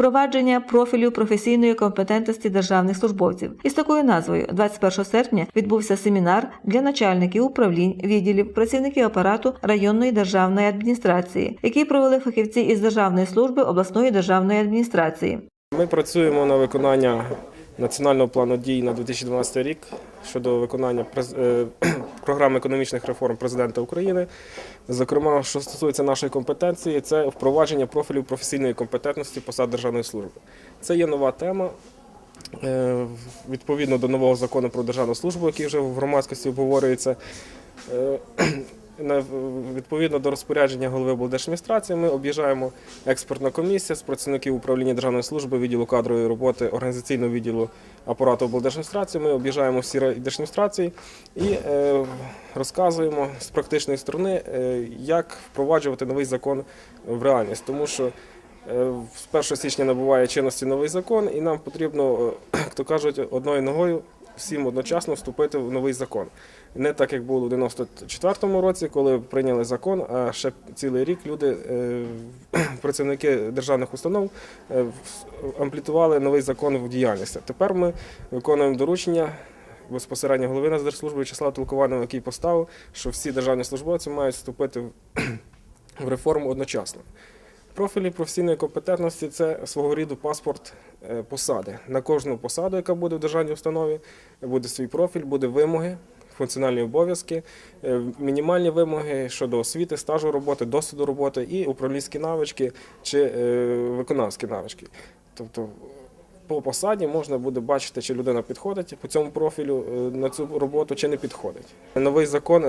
впровадження профілю професійної компетентності державних службовців. Із такою назвою 21 серпня відбувся семінар для начальників управлінь, відділів, працівників апарату районної державної адміністрації, який провели фахівці із державної служби обласної державної адміністрації. Ми працюємо на виконання національного плану дій на 2012 рік щодо виконання е, програми економічних реформ президента України. Зокрема, що стосується нашої компетенції, це впровадження профілів професійної компетентності посад державної служби. Це є нова тема. Е, Відповідно до нового закону про державну службу, який вже в громадськості обговорюється. Відповідно до розпорядження голови облдержадміністрації, ми об'їжджаємо експертна комісія з працівників управління державної служби, відділу кадрової роботи, організаційного відділу апарату облдержадміністрації. Ми об'їжджаємо всі райдержадміністрації і е, розказуємо з практичної сторони, е, як впроваджувати новий закон в реальність. Тому що е, з 1 січня набуває чинності новий закон, і нам потрібно, як то кажуть, одною ногою всім одночасно вступити в новий закон. Не так, як було у 94-му році, коли прийняли закон, а ще цілий рік люди, е, працівники державних установ, е, амплітували новий закон в діяльності. Тепер ми виконуємо доручення безпосередньо голови Нацдержслужби Вячеслава Толкованого, який поставив, що всі державні службовці мають вступити в- в реформу одночасно. Профілі професійної компетентності це свого роду паспорт е, посади. На кожну посаду, яка буде в державній установі, буде свій профіль, буде вимоги, функціональні обов'язки, е, мінімальні вимоги щодо освіти, стажу роботи, досвіду роботи і управлінські навички чи е, виконавські навички. Тобто по посаді можна буде бачити, чи людина підходить по цьому профілю на цю роботу, чи не підходить. Новий закон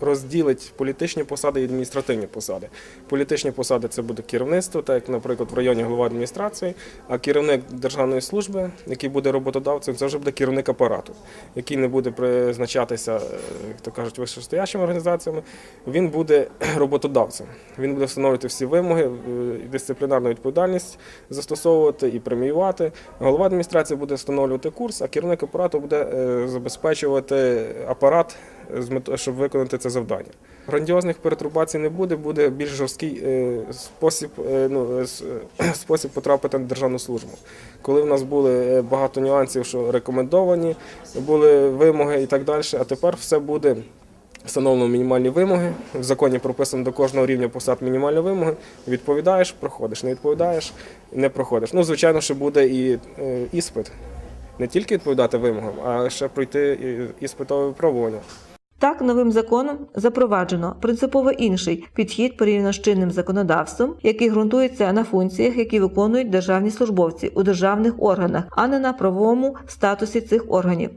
розділить політичні посади і адміністративні посади. Політичні посади це буде керівництво, так як, наприклад, в районі голова адміністрації, а керівник державної служби, який буде роботодавцем, це вже буде керівник апарату, який не буде призначатися, е, як то кажуть, вищестоящими організаціями. Він буде роботодавцем. Він буде встановлювати всі вимоги, е, дисциплінарну відповідальність застосовувати і преміювати. Голова адміністрації буде встановлювати курс, а керівник апарату буде е, забезпечувати апарат, з метою, щоб виконати це завдання. Грандіозних перетрубацій не буде, буде більш жорсткий е, спосіб, е, ну, е, спосіб потрапити на державну службу. Коли в нас були багато нюансів, що рекомендовані були вимоги і так далі, а тепер все буде. Встановлено мінімальні вимоги. В законі прописано до кожного рівня посад мінімальні вимоги. Відповідаєш, проходиш. Не відповідаєш, не проходиш. Ну, звичайно, що буде і іспит. Не тільки відповідати вимогам, а ще пройти іспитове випробування. Так, новим законом запроваджено принципово інший підхід порівняно з чинним законодавством, який ґрунтується на функціях, які виконують державні службовці у державних органах, а не на правовому статусі цих органів.